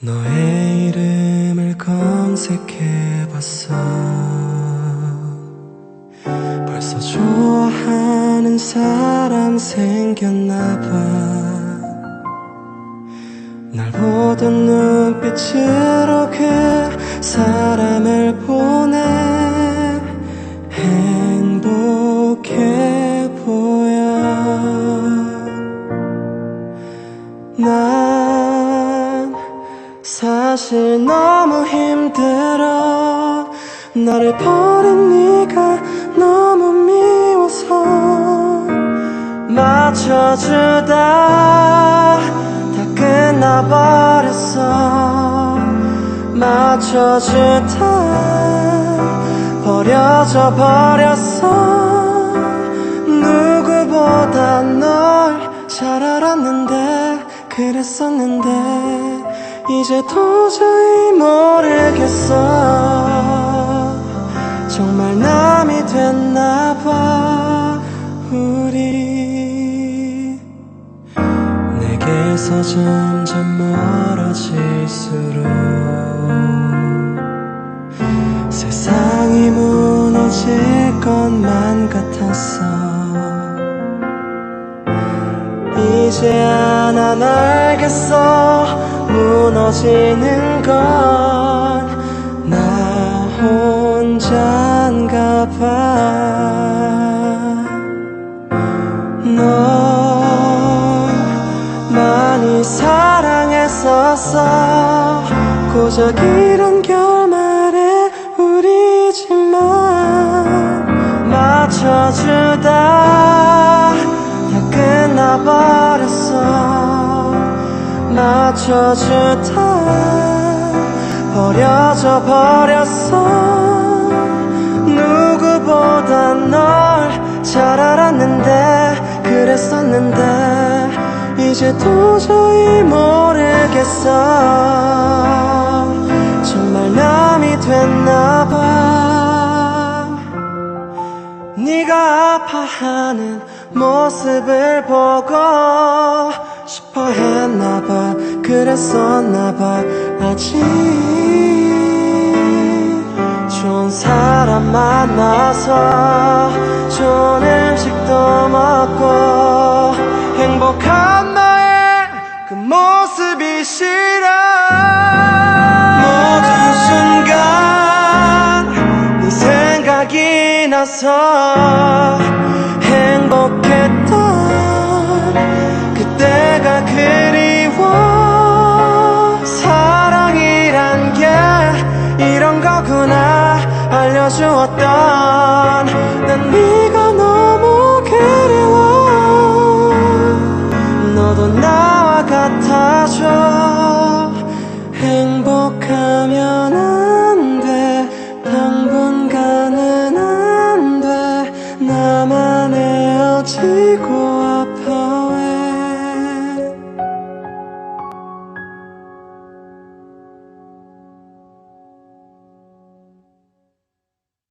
너의 이름을 검색해봤어. 벌써 좋아하는 사람 생겼나봐. 날 보던 눈빛으로 그 사람을 보내. 행복해 보여. 난 사실 너무 힘들어. 나를 버린 네가 너무 미워서 맞춰주다. 다 끝나버렸어. 맞춰주다. 버려져 버렸어. 누구보다 널 잘 알았는데 그랬었는데 이제 도저히 모르겠어. 정말 남이 됐나봐 우리. 내게서 점점 멀어질수록 세상이 무너질 것만 같았어. 이제 난 알겠어 무너지는 건 나 혼자인가 봐너 많이 사랑했었어. 고작 이런 결 맞춰주다. 버려져 버렸어. 누구보다 널 잘 알았는데 그랬었는데 이제 도저히 모르겠어. 정말 남이 됐나봐. 네가 아파하는 모습을 보고 싶어 했나봐 그랬었나봐. 아직 좋은 사람 만나서 좋은 음식도 먹고 행복한 나의 그 모습이 싫어. 모든 순간 네 생각이 나서 그리웠던 난 네가 너무 그리워. 너도 나와 같아져. 행복하면 안 돼. 당분간은 안 돼. 나만 헤어지고.